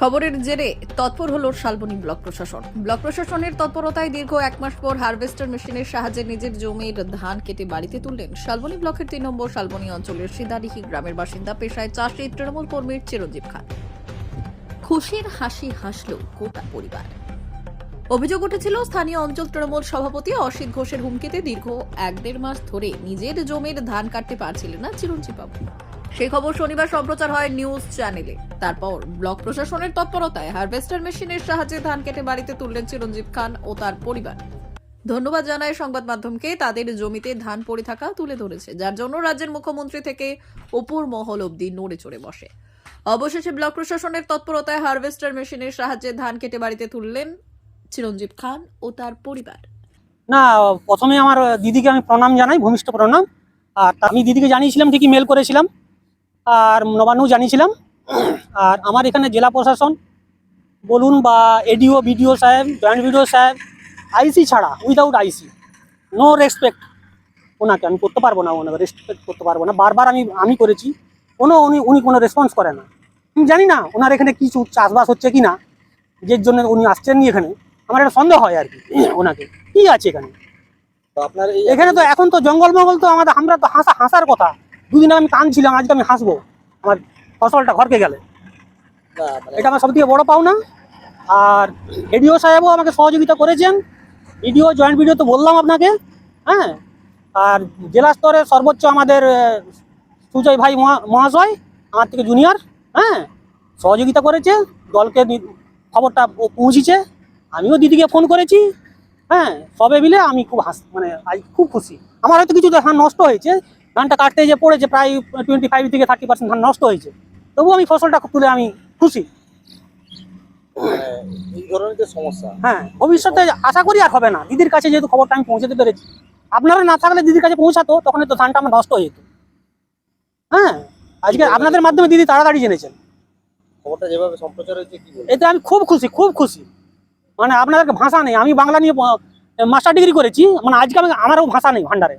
খবরের জেরে তৎপর হল শালবনী ব্লক প্রশাসন। ব্লক প্রশাসনের তৎপরতায় দীর্ঘ এক মাস পর হারভেস্টার মেশিনের সাহায্যে নিজের জমির ধান কেটে বাড়িতে তুললেন শালবনী ব্লকের তিন নম্বর শালবনী অঞ্চলের সিদারিহি গ্রামের বাসিন্দা, পেশায় চাষী, তৃণমূল কর্মীর চিরঞ্জীব খান। খুশির হাসি হাসল গোটা পরিবার। অভিযোগ উঠেছিল, স্থানীয় অঞ্চল তৃণমূল সভাপতি অসিত ঘোষের হুমকিতে দীর্ঘ এক দেড় মাস ধরে নিজের জমির ধান কাটতে পারছিলেন না চিরঞ্জীব বাবু। সেই খবর শনিবার সম্প্রচার হয় নিউজ চ্যানেলে। তারপর ব্লক প্রশাসনের তৎপরতায় হারভেস্টার মেশিনের সাহায্যে ধান কেটে বাড়িতে তুললেন চিরঞ্জীব খান ও তার পরিবার। ধন্যবাদ জানায় সংবাদ মাধ্যমকে, তাদের জমিতে ধান পড়ে থাকা তুলে ধরেছে, যার জন্য রাজ্যের মুখ্যমন্ত্রী থেকে উপর মহল অবধি নড়ে চড়ে বসে। অবশেষে ব্লক প্রশাসনের তৎপরতায় হারভেস্টার মেশিনের সাহায্যে ধান কেটে বাড়িতে তুললেন চিরঞ্জীব খান ও তার পরিবার। না, প্রথমে আমার দিদিকে আমি প্রণাম জানাই, ভূমিষ্ঠ প্রণাম। আর আমি দিদিকে জানিয়েছিলাম, ঠিকই মেল করেছিলাম। আর নবান্নও জানিয়েছিলাম। আর আমার এখানে জেলা প্রশাসন, বলুন বা এডিও বিডিও সাহেব জয়েন্ট বিডিও সাহেব আইসি ছাড়া উইদাউট আইসি নো রেসপেক্ট ওনাকে। আমি করতে পারব না ওনাকে রেসপেক্ট করতে পারব না। বারবার আমি আমি করেছি, কোনো উনি উনি কোনো রেসপন্স করে না। আমি জানি না ওনার এখানে কিছু চাষবাস হচ্ছে কি না যে জন্য উনি আসছেন এখানে। আমার একটা সন্দেহ হয় আর কি ওনাকে। কি আছে এখানে? তো আপনার এখানে তো এখন তো জঙ্গল মঙ্গল তো আমাদের আমরা তো হাসা হাসার কথা। দুদিন আমি কাঁদছিলাম আজকে আমি হাসবো। আমার ফসলটা ঘরকে গেলে। মানে এটা আমার সবথেকে বড় পাওনা। আর এডিও সাহেবও আমাকে সহযোগিতা করেছেন। ভিডিও জয়েন্ট ভিডিও তো বললাম আপনাকে। হ্যাঁ? আর জেলা স্তরে সর্বোচ্চ আমাদের সুজয় ভাই মহা- মহাশয় আমার থেকে জুনিয়র। হ্যাঁ? সহযোগিতা করেছে। দলকে খবরটা পৌঁছেছে। আমিও দিদিকে ফোন করেছি। হ্যাঁ সবে মিলে আমি খুব হাস মানে আজ খুব খুশি। আমার হয়তো কিছু ধান নষ্ট হয়েছে ধানটা কাটতে যে পড়েছে প্রায় টোয়েন্টি ফাইভ থেকে থার্টি পার্সেন্ট ধান নষ্ট হয়েছে। তবুও আমি ফসলটা তুলে আমি খুশি। মানে এই ধরনের যে সমস্যা। হ্যাঁ ভবিষ্যতে আশা করি আর হবে না। দিদির কাছে যেহেতু খবরটা আমি পৌঁছাতে পেরেছি। আপনারা না থাকলে দিদির কাছে পৌঁছাতো তখন তো ধানটা আমার নষ্ট হয়ে যেত। হ্যাঁ আজকে আপনাদের মাধ্যমে দিদি তাড়াতাড়ি জেনেছেন। খবরটা যেভাবে সম্প্রচার হয়েছে কি এতে আমি খুব খুশি খুব খুশি। মানে আপনাদেরকে ভাষা নেই আমি বাংলা নিয়ে মাস্টার ডিগ্রি করেছি মানে আজকে আমি আমারও ভাষা নেই ভান্ডারে